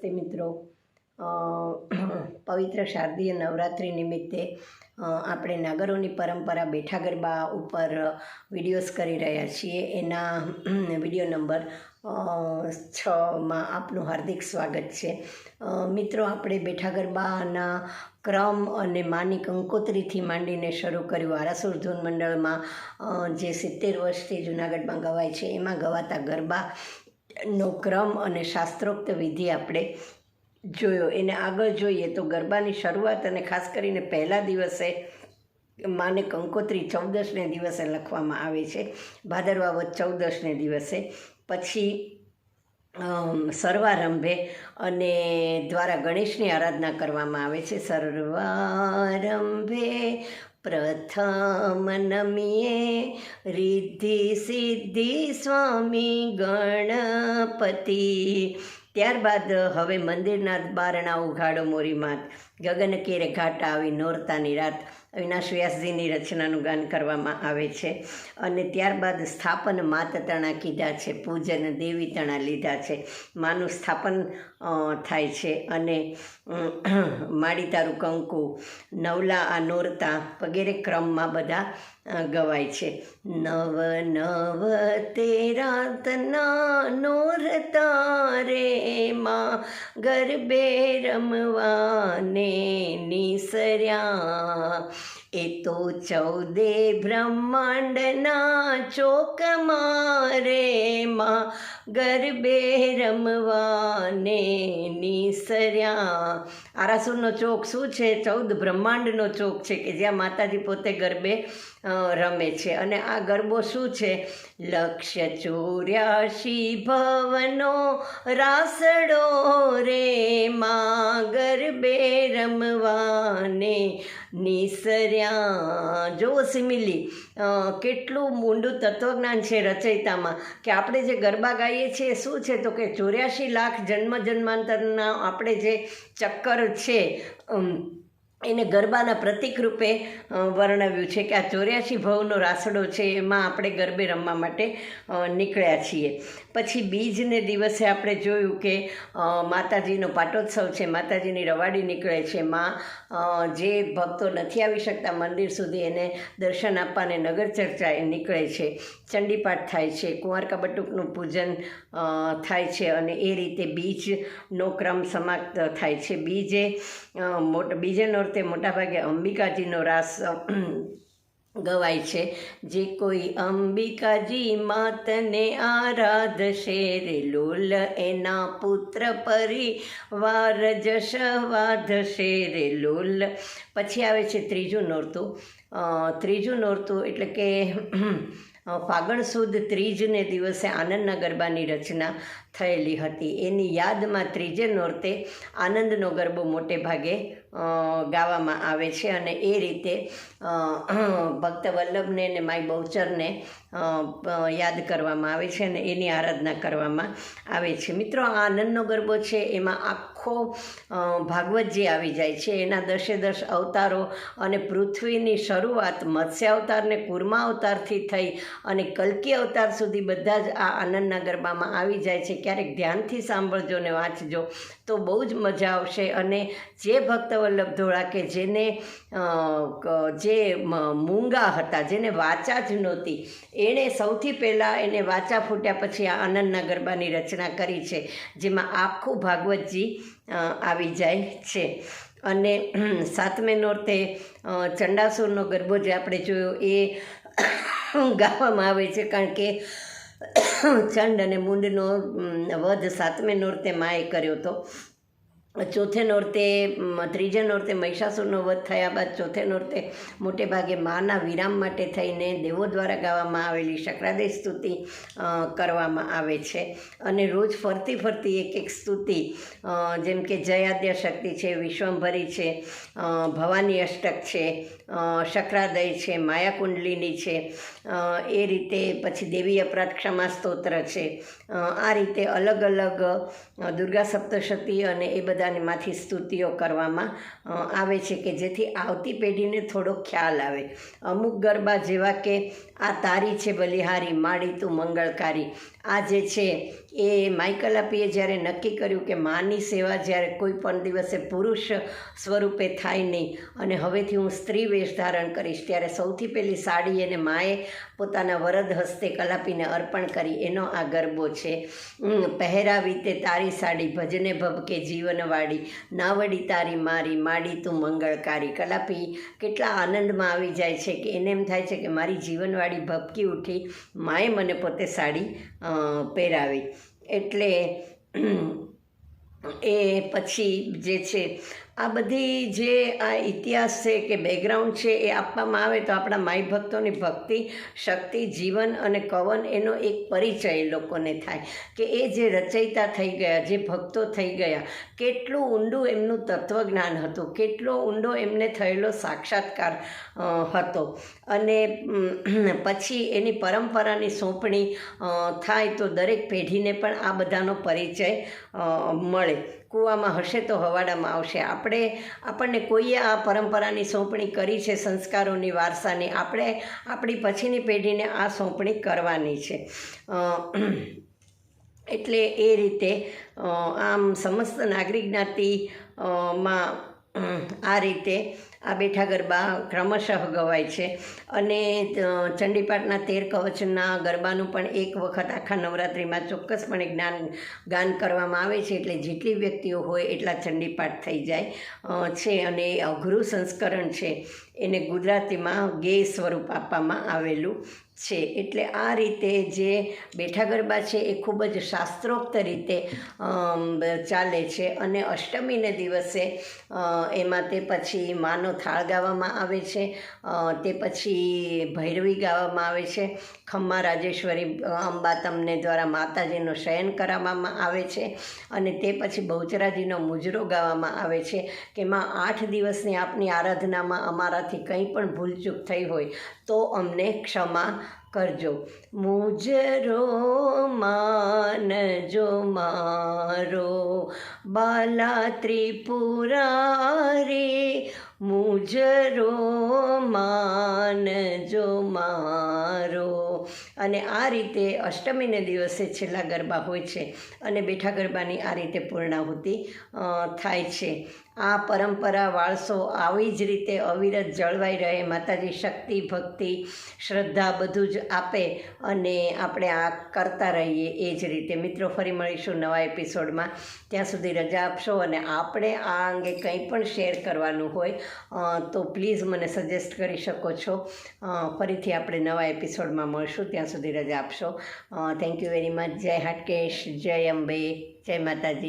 નમસ્તે મિત્રો. પવિત્ર શારદીય નવરાત્રિ નિમિત્તે આપણે નાગરોની પરંપરા બેઠા ગરબા ઉપર વિડીયોઝ કરી રહ્યા છીએ. એના વીડિયો નંબર છમાં આપનું હાર્દિક સ્વાગત છે. મિત્રો, આપણે બેઠા ગરબાના ક્રમ અને માની કંકોત્રીથી માંડીને શરૂ કર્યું. આરાસુર ધૂન મંડળમાં જે સિત્તેર વર્ષથી જૂનાગઢમાં ગવાય છે, એમાં ગવાતા ગરબા નો ક્રમ અને શાસ્ત્રોક્ત વિધિ આપણે જોયો. એને આગળ જોઈએ તો ગરબાની શરૂઆત અને ખાસ કરીને પહેલા દિવસે માને કંકોત્રી ચૌદશને દિવસે લખવામાં આવે છે. ભાદરવા વધ ચૌદશને દિવસે. પછી સર્વારંભે અને દ્વારા ગણેશની આરાધના કરવામાં આવે છે. સર્વારંભે પ્રથમ નમીએ રિદ્ધિ સિદ્ધિ સ્વામી ગણપતિ ત્યારબાદ હવે મંદિરના બારણા ઉઘાડો મોરી માત. ગગન કેરે ઘાટ આવી નોરતાની રાત અવિનાશ વ્યાસજીની રચનાનું ગાન કરવામાં આવે છે અને ત્યારબાદ સ્થાપન માત તણા કીધા છે, પૂજન દેવી તણા લીધા છે, માનું સ્થાપન થાય છે અને માડી તારું કંકુ, નવલા આ નોરતા વગેરે ક્રમમાં બધા ગવાય છે. નવ નવ તેરા તના નોરતા રે માં ગરબે રમવાને નિસર્યા એ તો ચૌદે બ્રહ્માંડના ચોક મારેમાં ગરબે રમવાને નિસર્યા આરાસુરનો ચોક શું છે? ચૌદ બ્રહ્માંડનો ચોક છે કે જ્યાં માતાજી પોતે ગરબે રમે છે. અને આ ગરબો શું છે? લક્ષ્ય ચોર્યાસી ભવનો રાસડો રે માં ગરબે રમવાને નિસર્યા. જો સિમિલી કેટલું ઊંડું તત્વજ્ઞાન છે રચયિતામાં કે આપણે જે ગરબા ગાઈએ છીએ, શું છે? તો કે ચોર્યાસી લાખ જન્મ જન્માંતરના આપણે જે ચક્કર છે એને ગરબાના પ્રતિક રૂપે વર્ણવ્યું છે કે આ ચોર્યાસી ભવનો રાસડો છે, એમાં આપણે ગરબે રમવા માટે નીકળ્યા છીએ. પછી બીજને દિવસે આપણે જોયું કે માતાજીનો પાટોત્સવ છે, માતાજીની રવાડી નીકળે છે. માં જે ભક્તો નથી આવી શકતા મંદિર સુધી એને દર્શન આપવાને નગર ચર્ચા એ નીકળે છે. ચંડીપાઠ થાય છે કુંવારકા બટુકનું પૂજન થાય છે અને એ રીતે બીજનો ક્રમ સમાપ્ત થાય છે. બીજે મોટ, બીજે નોરતે મોટાભાગે અંબિકાજીનો રાસ ગવાય છે. જે કોઈ અંબિકાજી માતને આરાધશે, રે લોલ એના પુત્ર પરિવાર જશ વાધશે રે લોલ. પછી આવે છે ત્રીજું નોરતું. ત્રીજું નોરતું એટલે કે ફાગણ સુદ ત્રીજને દિવસે આનંદના ગરબાની રચના. થયેલી હતી. એની યાદમાં ત્રીજે નોરતે આનંદનો ગરબો મોટે ભાગે ગાવામાં આવે છે અને એ રીતે ભક્ત વલ્લભને અને માય બહુચરને યાદ કરવામાં આવે છે અને એની આરાધના કરવામાં આવે છે. મિત્રો, આ આનંદનો ગરબો છે, એમાં આખો ભાગવતજી આવી જાય છે. એના દસે દસ અવતારો અને પૃથ્વીની શરૂઆત મત્સ્ય અવતારને કુર્મા અવતારથી થઈ અને કલ્કી અવતાર સુધી બધા જ આ આનંદના ગરબામાં આવી જાય છે. ક્યારેક ધ્યાનથી સાંભળજો ને વાંચજો, તો બહુ જ મજા આવશે. અને જે ભક્તવલ્લભ ધોળા કે જેને જે મૂંગા હતા, જેને વાચા જ નહોતી, એણે સૌથી પહેલાં એને વાચા ફૂટ્યા પછી આ આનંદના ગરબાની રચના કરી છે, જેમાં આખું ભાગવતજી આવી જાય છે. અને સાતમે નોરતે ચંડાસુરનો ગરબો જે આપણે જોયો એ ગાવામાં આવે છે, કારણ કે ચંડ અને મુંડનો વધ સાતમે નોરતે માએ કર્યો હતો ચોથે નોરતે ત્રીજે નોરતે મહિષાસુરનો વધ થયા બાદ ચોથે નોરતે મોટે ભાગે માના વિરામ માટે થઈને દેવો દ્વારા ગાવામાં આવેલી શક્રાદય સ્તુતિ કરવામાં આવે છે. અને રોજ ફરતી ફરતી એક એક સ્તુતિ જેમ કે જયાદ્ય શક્તિ છે, વિશ્વંભરી છે ભવાની અષ્ટક છે શક્રાદય છે, માયાકુંડલીની છે એ રીતે પછી દેવી અપરાધ ક્ષમા સ્તોત્ર છે. આ રીતે અલગ અલગ દુર્ગા સપ્તશતી અને એ બધાની માંથી સ્તુતિઓ કરવામાં આવે છે કે જેથી આવતી પેઢીને થોડો ખ્યાલ આવે. અમુક ગરબા જેવા કે, આ તારી છે બલિહારી, માડી તું મંગળકારી. આ જે છે, એ માઇકલાપીએ જ્યારે નક્કી કર્યું કે માની સેવા જ્યારે કોઈ પણ દિવસે પુરુષ સ્વરૂપે થાય નહીં અને હવેથી હું સ્ત્રી વેશ ધારણ કરીશ, ત્યારે સૌથી પહેલી સાડી એને માએ પોતાના વરદ હસ્તે કલાપીને અર્પણ કરી. એનો આ ગરબો છે. પહેરાવી તે તારી સાડી, ભજને ભબકે જીવનવાડી. નાવડી તારી મારી, માડી તું મંગળકારી. કલાપી કેટલા આનંદમાં આવી જાય છે કે એને એમ થાય છે કે મારી જીવનવાળી ભબકી ઉઠી, માએ મને પોતે સાડી પહેરાવી. એટલે એ પછી જે છે આ બધી જે આ ઇતિહાસ છે કે બેકગ્રાઉન્ડ છે એ આપવામાં આવે તો આપણા માઈ ભક્તોની ભક્તિ, શક્તિ, જીવન અને કવન એનો એક પરિચય લોકોને થાય કે એ જે રચયિતા થઈ ગયા, જે ભક્તો થઈ ગયા, કેટલું ઊંડું એમનું તત્વજ્ઞાન હતું, કેટલો ઊંડો એમને થયેલો સાક્ષાત્કાર હતો. અને પછી એની પરંપરાની સોંપણી થાય તો દરેક પેઢીને પણ આ બધાનો પરિચય મળે. કૂવામાં હશે તો હવાડામાં આવશે. આપણે આપણને કોઈએ આ પરંપરાની સોંપણી કરી છે સંસ્કારોની વારસાની, આપણે આપણી પછીની પેઢીને આ સોંપણી કરવાની છે. એટલે એ રીતે આમ સમસ્ત નાગરિક જ્ઞાતિ માં આ રીતે આ બેઠા ગરબા ક્રમશઃ ગવાય છે. અને ચંડીપાઠના તેર કવચના ગરબાનું પણ એક વખત આખા નવરાત્રિમાં ચોક્કસપણે જ્ઞાન, ગાન કરવામાં આવે છે એટલે જેટલી વ્યક્તિઓ હોય એટલા ચંડીપાઠ થઈ જાય છે અને અઘરું સંસ્કરણ છે. એને ગુજરાતીમાં ગે સ્વરૂપ આપવામાં આવેલું છે. એટલે આ રીતે જે બેઠા ગરબા છે એ ખૂબ જ શાસ્ત્રોક્ત રીતે ચાલે છે. અને અષ્ટમીને દિવસે એમાં તે પછી માનો થાળ ગાવામાં આવે છે તે પછી ભૈરવી ગાવામાં આવે છે. ખમ્મા રાજેશ્વરી અંબા તમને દ્વારા માતાજીનું શયન કરાવવામાં આવે છે. અને તે પછી બહુચરાજીનો મુજરો ગાવામાં આવે છે, કે માં આઠ દિવસની આપની આરાધનામાં અમારાથી કંઈ પણ ભૂલચૂક થઈ હોય, તો અમને ક્ષમા કરજો. મુજરો માનજો મારો. બાલા ત્રિપુરારી મુજરો માનજો મારો. અને આ રીતે અષ્ટમીને દિવસે છેલ્લા ગરબા હોય છે અને બેઠા ગરબાની આ રીતે પૂર્ણાહુતિ થાય છે. આ પરંપરા વારસો આવી જ રીતે અવિરત જળવાઈ રહે, માતાજી શક્તિ, ભક્તિ, શ્રદ્ધા બધું જ આપે અને આપણે આ કરતા રહીએ એ જ રીતે. મિત્રો, ફરી મળીશું નવા એપિસોડમાં. ત્યાં સુધી રજા આપશો અને આપણે આ અંગે કંઈ પણ શેર કરવાનું હોય તો પ્લીઝ મને સજેસ્ટ કરી શકો છો. ફરીથી આપણે નવા એપિસોડમાં મળશું. સુધી રજા આપશો. થેન્ક યુ વેરી મચ જય હાટકેશ જય અંબે જય માતાજી.